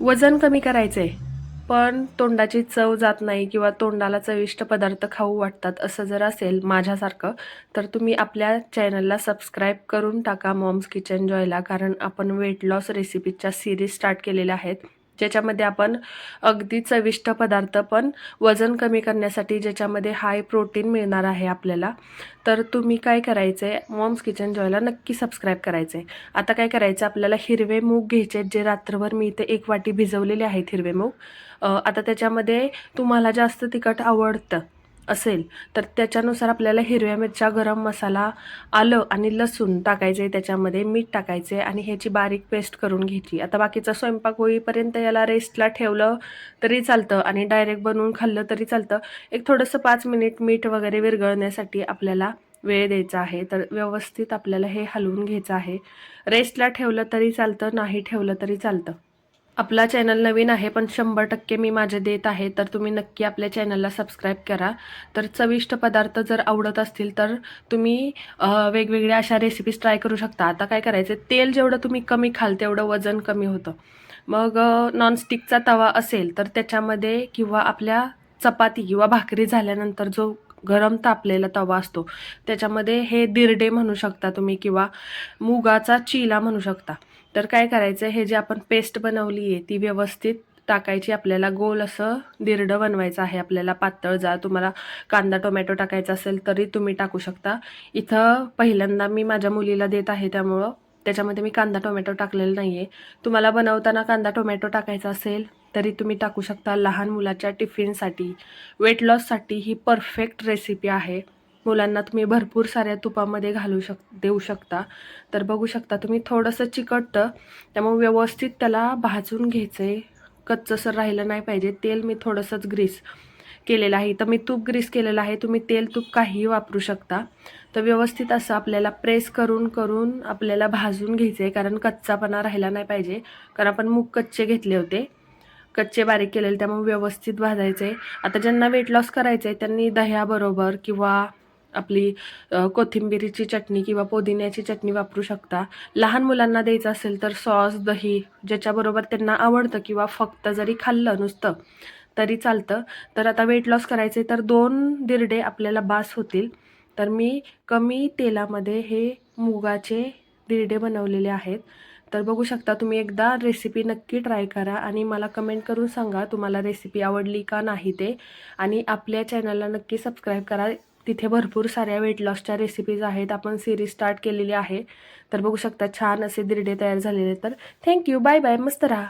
वजन कमी करायचं आहे पण तोंडाची चव जात नाही किंवा तोंडाला चविष्ट पदार्थ खाऊ वाटतात असं जर असेल माझ्यासारखं तर तुम्ही आपल्या चॅनलला सबस्क्राईब करून टाका मॉम्स किचन जॉयला कारण आपण वेट लॉस रेसिपीच्या सिरीज स्टार्ट केलेल्या आहेत. ज्याच्यामध्ये आपण अगदी चविष्ट पदार्थ पण वजन कमी करण्यासाठी ज्याच्यामध्ये हाय प्रोटीन मिळणार आहे आपल्याला. तर तुम्ही काय करायचं आहे मॉम्स किचन जॉयला नक्की सबस्क्राईब करायचं आहे आता काय करायचं? आपल्याला हिरवे मूग घ्यायचे आहेत, जे रात्रभर मी इथे एक वाटी भिजवलेले आहेत हिरवे मूग. आता त्याच्यामध्ये तुम्हाला जास्त तिखट आवडतं. असेल तर त्याच्यानुसार आपल्याला हिरव्या मिरच्या गरम मसाला आलं आणि लसूण टाकायचं आहे त्याच्यामध्ये मीठ टाकायचे आणि ह्याची बारीक पेस्ट करून घ्यायची. आता बाकीचा स्वयंपाक होईपर्यंत याला रेस्टला ठेवलं तरी चालतं आणि डायरेक्ट बनवून खाल्लं तरी चालतं. एक थोडंसं पाच मिनिट मीठ वगैरे विरघळण्यासाठी आपल्याला वेळ द्यायचा आहे. तर व्यवस्थित आपल्याला हे हलवून घ्यायचं आहे. रेस्टला ठेवलं तरी चालतं नाही ठेवलं तरी चालतं. आपला चॅनल नवीन आहे पण शंभर टक्के मी माझे देत आहे तर तुम्ही नक्की आपल्या चॅनलला सबस्क्राईब करा. तर चविष्ट पदार्थ जर आवडत असतील तर तुम्ही वेगवेगळ्या अशा रेसिपीज ट्राय करू शकता. आता काय करायचं तेल जेवढं तुम्ही कमी खाल तेवढं वजन कमी होतं. मग नॉनस्टिकचा तवा असेल तर त्याच्यामध्ये किंवा आपल्या चपाती किंवा भाकरी झाल्यानंतर जो गरम तापलेला तवा असतो त्याच्यामध्ये हे दिरडे म्हणू शकता तुम्ही किंवा मुगाचा चिला म्हणू शकता. तर काय करायचं हे जे आपण पेस्ट बनवली आहे ती व्यवस्थित टाकायची. आपल्याला गोल असं दिरडं बनवायचं आहे आपल्याला पातळ. जा तुम्हाला कांदा टोमॅटो टाकायचा असेल तरी तुम्ही टाकू शकता. इथं पहिल्यांदा मी माझ्या मुलीला देत आहे त्यामुळं. त्याच्यामध्ये मी कांदा टोमॅटो टाकलेला नाही आहे तुम्हाला बनवताना कांदा टोमॅटो टाकायचा असेल तरी तुम्ही टाकू शकता लहान मुलाच्या टिफिनसाठी. वेट लॉससाठी ही परफेक्ट रेसिपी आहे. मुलांना तुम्ही भरपूर साऱ्या तुपामध्ये घालू शक देऊ शकता. तर बघू शकता तुम्ही थोडंसं चिकटतं त्यामुळे व्यवस्थित त्याला भाजून घ्यायचं आहे कच्चंसर राहिलं नाही पाहिजे. तेल मी थोडंसंच ग्रीस केलेलं आहे. तर मी तूप ग्रीस केलेलं आहे. तुम्ही तेल तूप काहीही वापरू शकता. तर व्यवस्थित असं आपल्याला प्रेस करून करून आपल्याला भाजून घ्यायचं आहे कारण कच्चापणा राहिला नाही पाहिजे. कारण आपण मूग कच्चे घेतले होते. कच्चे बारीक केलेले त्यामुळे व्यवस्थित भाजायचे आता ज्यांना वेट लॉस करायचं आहे त्यांनी दह्याबरोबर किंवा आपली कोथिंबिरीची चटणी किंवा पुदिन्याची चटणी वापरू शकता. लहान मुलांना द्यायचं असेल तर सॉस दही ज्याच्याबरोबर त्यांना आवडतं किंवा फक्त जरी खाल्लं नुसतं तरी चालतं. तर आता वेट लॉस करायचे तर दोन दिरडे आपल्याला बास होतील. तर मी कमी तेलामध्ये हे मुगाचे दिरडे बनवलेले आहेत. तर बघू शकता तुम्ही एकदा रेसिपी नक्की ट्राय करा आणि मला कमेंट करून सांगा तुम्हाला रेसिपी आवडली का नाही ते. आणि आपल्या चॅनलला नक्की सबस्क्राईब करा. तिथे भरपूर साऱ्या वेट लॉसच्या रेसिपीज आहेत. आपण सिरीज स्टार्ट केलेली आहे. तर बघू शकता छान असे दिरडे तयार झालेले तर थँक्यू बाय बाय मस्त राहा.